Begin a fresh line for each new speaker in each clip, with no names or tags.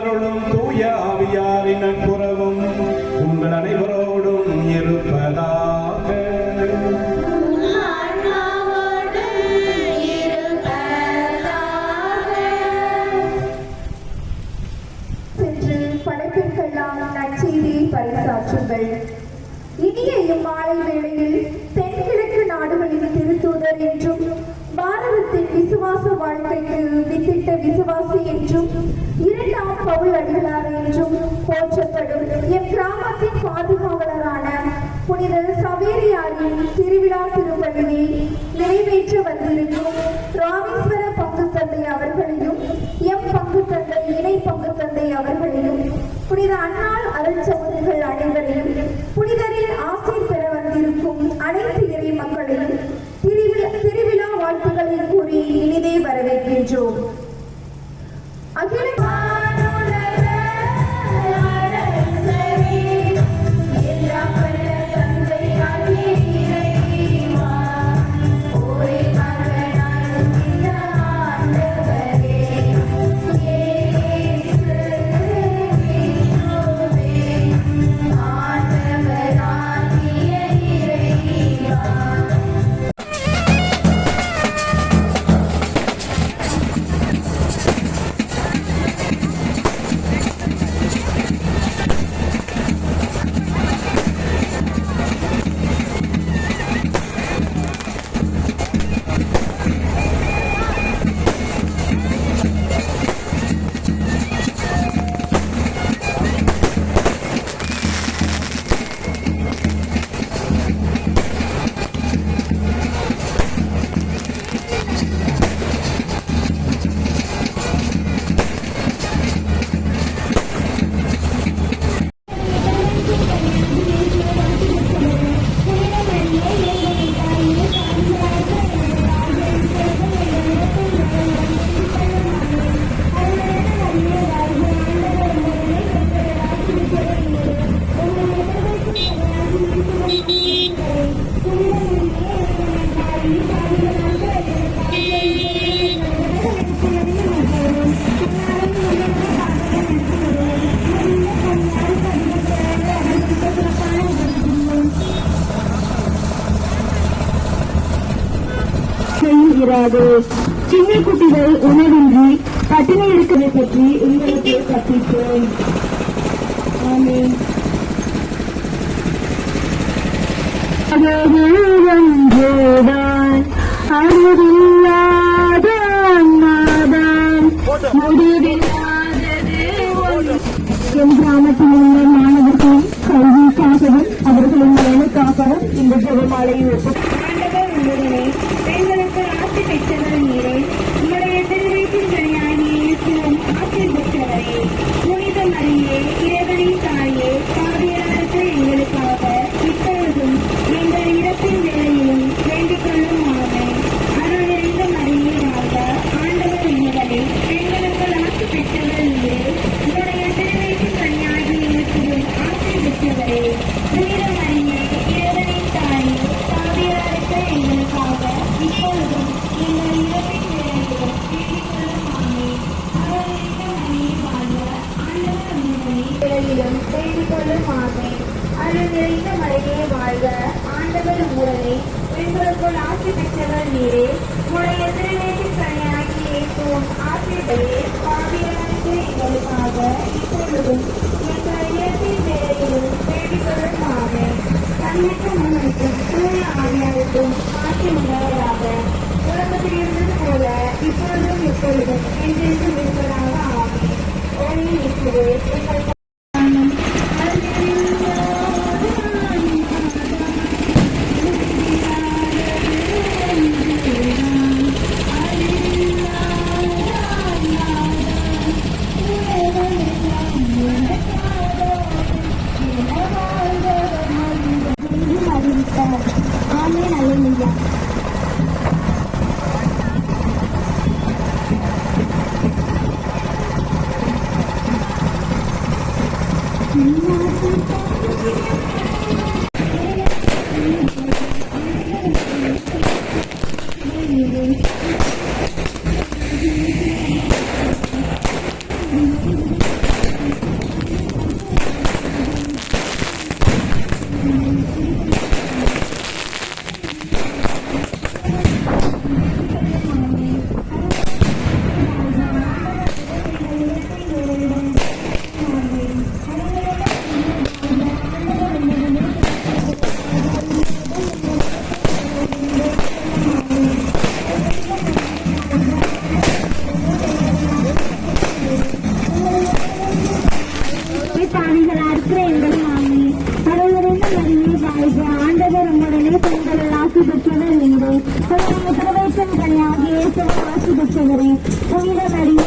அருளும் தூய ஆவியாரின் நட்புறவும்
விசுவாச வாழ்க்கைக்கு வித்திட்ட விசுவாசி என்றும் இரண்டாம் பவுல் அடிகளார் என்றும் போற்றப்படும். எம் கிராமத்தின் பாதுகாவலரான புனித சவேரியாரின் திருவிழா திருப்பணியை நிறைவேற்ற வந்திருக்கும் ராமேஸ்வர பங்கு தந்தை அவர்களையும் எம் பங்கு தந்தை இணை பங்கு தந்தை அவர்களையும் புனித அண்ணாள் அருள் சகோதரிகள் அனைவரையும் புனிதரின் ஆசை பெற வந்திருக்கும் அனைத்து
செய்கிறது சின்ன குட்டிகள் உணவின்றி பட்டினி இருப்பதை பற்றி உங்களுக்கு கற்பிப்போம் ஆமென். முடிவில்லாதது என் கிராமத்தில் உள்ள மாணவர்கள் கல்விக்காகவும் அவர்களின் நலனுக்காகவும் இந்த ஜெபமாலையை ஒப்பு கொள்ளும் ஆமென். அருள் நிறைந்த மலையே வாழ்க ஆண்டவர்
உடனே பெண்களுக்குள் ஆட்சி பெற்றவர் நீரே உடைய திருநேற்றின் கனியாகி இயேசுவும் ஆசிரியரே பாவியர்களுக்கு எங்களுக்காக இப்பொழுதும் எங்கள் இயற்கை வேலையிலும் வேண்டிக் கொள்ளும் ஆமென். தன்மைக்கு முன்னிட்டும் தூய ஆவியாருக்கும் ஆட்சி உண்டாவதாக உலகத்தில் இருந்தது போல இப்பொழுதும் எப்பொழுதும் என்றென்றும் இருப்பதாக ஆமென் ஓய் இயேசுவே எங்கள் வாழ்க ஆண்டவர் உங்களுடைய பெண்கள் ஆசி பெற்றவர் நீரே. திருவேற்றம் கன்னியாகி இயேசுவின் ஆசி பெற்றவரே. புனித மரியே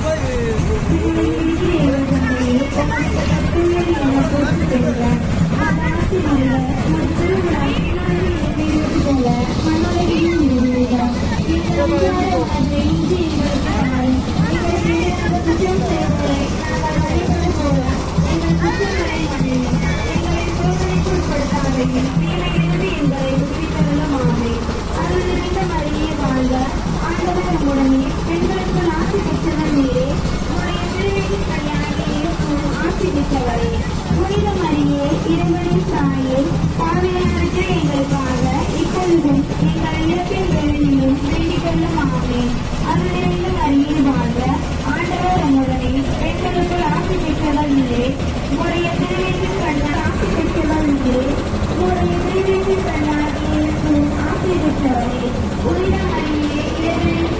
நீங்கள் எங்கள் இறப்பின் வேளையிலும் வேண்டிக் கொள்ளும் ஆமென் வாழ்க ஆண்டவர் உங்களுடனே பெண்களுக்குள் ஆசி பெற்றவர் நீரே உடைய திருவேற்றின் கண்ணால் ஆசி பெற்றவர் நீரே உடைய திருவேற்றின் கண்ணால் இயேசு ஆசி பெற்றவரே இறைவனின்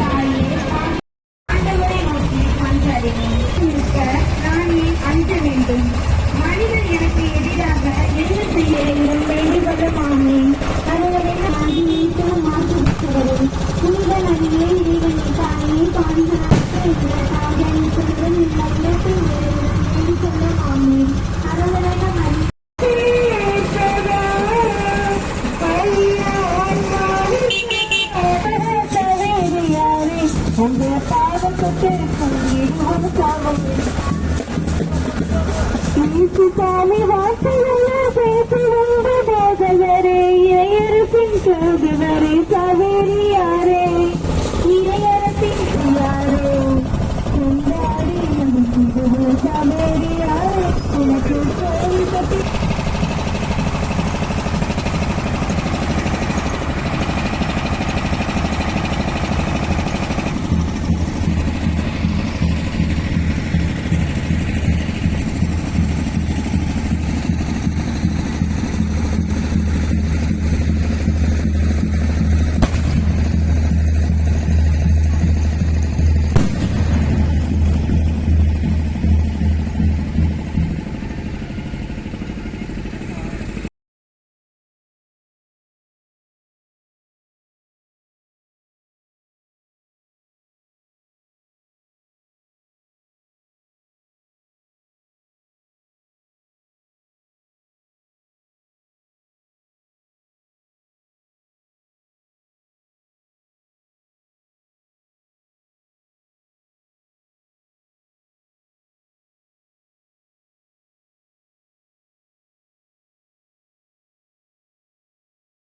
சாமி வாசையெல்லாம் பேசி வந்த போதையரே இளையரசின் தூதுவரே சவேரி யாரே இளையரசின் யாரே கொண்டாடி நமக்கு சவேரி யாரே உனக்கு